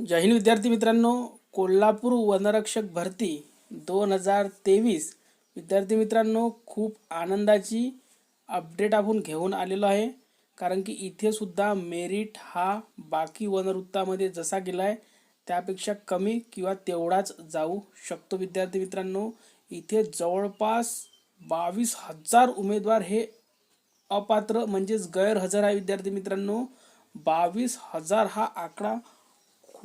जय हिंद विद्यार्थी मित्रांनो कोल्हापूर वनरक्षक भरती दोन हजार तेवीस. विद्यार्थी मित्रांनो खूप आनंदाची अपडेट आपण घेऊन आलेलो आहे. कारण की इथे सुद्धा मेरिट हा बाकी वनवृत्तामध्ये जसा गेला आहे त्यापेक्षा कमी किंवा तेवढाच जाऊ शकतो विद्यार्थी मित्रांनो. इथे जवळपास बावीस हजार उमेदवार हे अपात्र म्हणजेच गैरहजर आहे विद्यार्थी मित्रांनो. बावीस हजार हा आकडा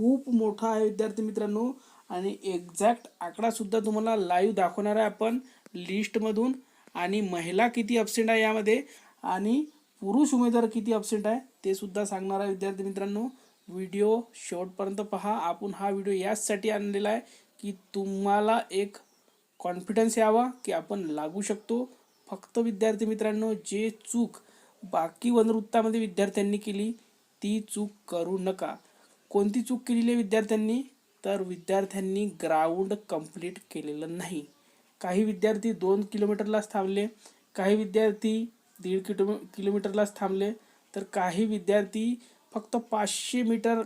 खूप मोठा आहे विद्यार्थी मित्रांनो. आणि एक्झॅक्ट आकडासुद्धा तुम्हाला लाईव्ह दाखवणार आहे आपण लिस्टमधून आणि महिला किती अपसेंट आहे यामध्ये? आणि पुरुष उमेदवार किती अब्सेंट आहे? ते सुद्धा सांगणार आहे विद्यार्थी मित्रांनो. व्हिडिओ शेवटपर्यंत पहा. आपण हा व्हिडिओ याचसाठी आणलेला आहे की तुम्हाला एक कॉन्फिडन्स यावा की आपण लागू शकतो. फक्त विद्यार्थी मित्रांनो जे चूक बाकी वनवृत्तामध्ये विद्यार्थ्यांनी केली ती चूक करू नका. कोणती चूक केलेली आहे विद्यार्थ्यांनी? तर विद्यार्थ्यांनी ग्राउंड कंप्लीट केलेलं नाही. काही विद्यार्थी दोन किलोमीटरलाच थांबले काही विद्यार्थी दीड किलो किलोमीटरलाच थांबले तर काही विद्यार्थी फक्त पाचशे मीटर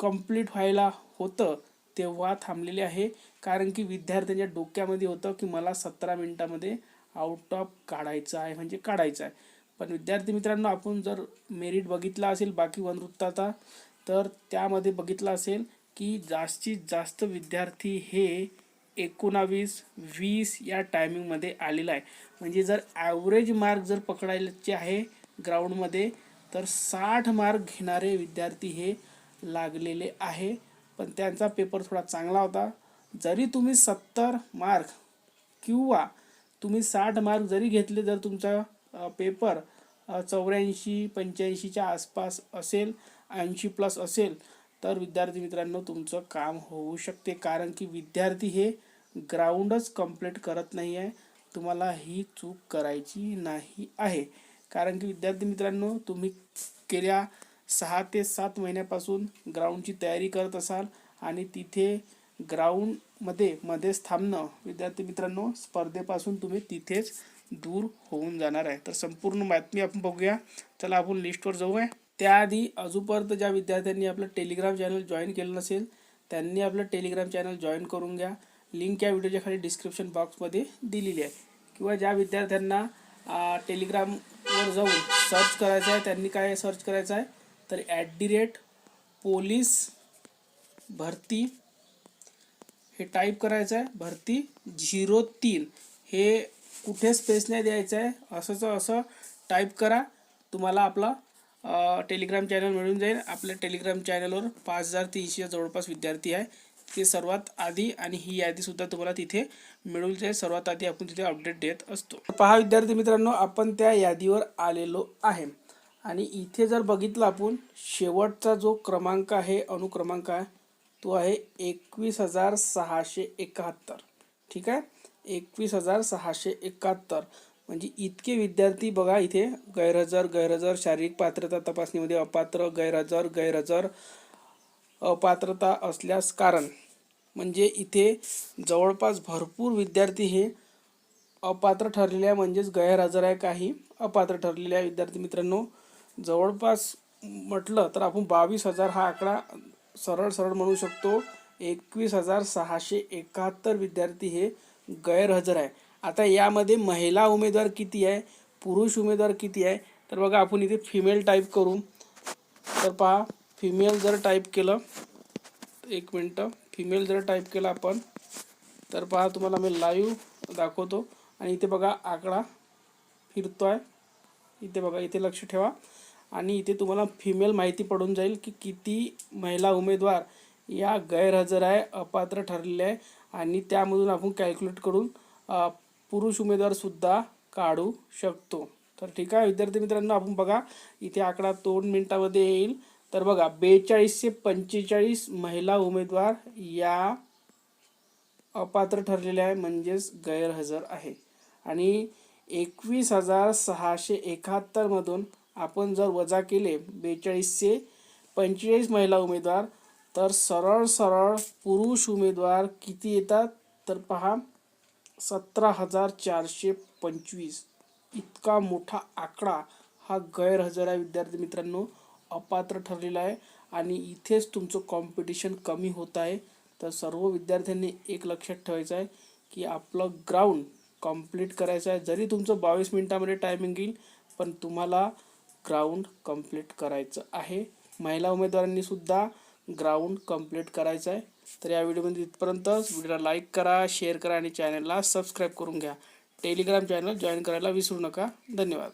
कंप्लीट व्हायला होतं तेव्हा थांबलेले आहे. कारण की विद्यार्थ्यांच्या डोक्यामध्ये होतं की मला सतरा मिनटामध्ये आउट ऑफ काढायचं आहे म्हणजे काढायचं आहे. पण विद्यार्थी मित्रांनो आपण जर मेरिट बघितला असेल बाकी वनवृत्ताचा तर त्यामध्ये बघितलं असेल की जास्तीत जास्त विद्यार्थी हे एकोणावीस वीस या टायमिंगमध्ये आलेला आहे. म्हणजे जर ॲव्हरेज मार्क जर पकडायचे आहे ग्राउंडमध्ये तर साठ मार्क घेणारे विद्यार्थी हे लागलेले आहे. पण त्यांचा पेपर थोडा चांगला होता. जरी तुम्ही सत्तर मार्क किंवा तुम्ही साठ मार्क जरी घेतले जर तुमचा पेपर चौऱ्याऐंशी पंच्याऐंशीच्या आसपास असेल ऐंशी प्लस असेल तर विद्यार्थी मित्रांनो तुमचं काम होऊ शकते. कारण की विद्यार्थी हे ग्राउंडच कंप्लीट करत नाही आहे तुम्हाला ही चूक करायची नाही आहे. कारण की विद्यार्थी मित्रांनो तुम्ही गेल्या सहा ते सात महिन्यापासून ग्राउंडची तयारी करत असाल आणि तिथे ग्राउंडमध्ये मध्येच थांबणं विद्यार्थी मित्रांनो स्पर्धेपासून तुम्ही तिथेच दूर होऊन जाणार आहे. तर संपूर्ण बातमी आपण बघूया. चला आपण लिस्टवर जाऊया. त्याआधी अजूनपर्यंत ज्या विद्यार्थ्यांनी आपलं टेलिग्राम चॅनल जॉईन केलं नसेल त्यांनी आपलं टेलिग्राम चॅनल जॉईन करून घ्या. लिंक या व्हिडिओच्या खाली डिस्क्रिप्शन बॉक्समध्ये दिलेली आहे. किंवा ज्या विद्यार्थ्यांना टेलिग्रामवर जाऊन सर्च करायचं आहे त्यांनी काय सर्च करायचं आहे तर ॲट दी रेट पोलीस भरती हे टाईप करायचं आहे. भरती झिरो तीन हे कुठे स्पेस नाही द्यायचं आहे. असंच असं टाईप करा. तुम्हाला आपला टेलिग्राम चॅनल मिळून जाईल. आपल्या टेलिग्राम चॅनलवर पाच हजार तीनशे जवळपास विद्यार्थी आहे. ते सर्वात आधी आणि ही यादीसुद्धा तुम्हाला तिथे मिळून जाईल. सर्वात आधी आपण तिथे अपडेट देत असतो. पहा विद्यार्थी मित्रांनो आपण त्या यादीवर आलेलो आहे. आणि इथे जर बघितलं आपण शेवटचा जो क्रमांक आहे अनुक्रमांक आहे तो आहे एकवीस हजार सहाशे एकाहत्तर. ठीक आहे? एकवीस हजार सहाशे एकाहत्तर. म्हणजे इतके विद्यार्थी बघा इथे गैरहजर गैरहजर शारीरिक पात्रता तपासणीमध्ये अपात्र गैरहजर गैरहजर अपात्रता असल्यास कारण. म्हणजे इथे जवळपास भरपूर विद्यार्थी हे अपात्र ठरलेल्या म्हणजेच गैरहजर आहे काही अपात्र ठरलेल्या विद्यार्थी मित्रांनो. जवळपास म्हटलं तर आपण बावीस हजार हा आकडा सरळ सरळ म्हणू शकतो. एकवीस हजार सहाशे एकाहत्तर विद्यार्थी हे गैरहजर आहे. आता यामध्ये महिला उमेदवार किती आहे पुरुष उमेदवार किती आहे तर बघा आपण इथे फिमेल टाईप करू. तर पहा फिमेल जर टाईप केलं एक मिनटं फिमेल जर टाईप केलं आपण तर पहा तुम्हाला मी लाईव्ह दाखवतो. आणि इथे बघा आकडा फिरतो आहे इथे बघा इथे लक्ष ठेवा. आणि इथे तुम्हाला फिमेल माहिती पडून जाईल की किती महिला उमेदवार या गैरहजर आहे अपात्र ठरलेले आहे. आणि त्यामधून आपण कॅल्क्युलेट करून पुरुष उमेदवारसुद्धा काढू शकतो. तर ठीक आहे विद्यार्थी मित्रांनो आपण बघा इथे आकडा दोन मिनिटामध्ये येईल. तर बघा बेचाळीसशे पंचेचाळीस महिला उमेदवार या अपात्र ठरलेल्या आहे म्हणजेच गैरहजर आहे. आणि एकवीस हजार सहाशे एकाहत्तरमधून आपण जर वजा केले बेचाळीसशे पंचेचाळीस महिला उमेदवार तर सरळ सरळ पुरुष उमेदवार किती येतात? तर पहा सतरा हजार चारशे पंचवीस. इतका मोठा आकडा हा गैरहजर आहे विद्यार्थी मित्रांनो अपात्र ठरलेला आहे आणि इथेच तुमचं कॉम्पिटिशन कमी होत आहे. तर सर्व विद्यार्थ्यांनी एक लक्षात ठेवायचं आहे की आपलं ग्राउंड कंप्लीट करायचं आहे. जरी तुमचं बावीस मिनटामध्ये टायमिंग येईल पण तुम्हाला ग्राउंड कंप्लीट करायचं आहे. महिला उमेदवारांनी सुद्धा ग्राउंड कंप्लीट करायचं आहे. तर या व्हिडिओमध्ये इथपर्यंतच व्हिडिओला लाईक करा शेअर करा आणि चॅनलला सबस्क्राईब करून घ्या. टेलिग्राम चॅनल जॉईन करायला विसरू नका. धन्यवाद.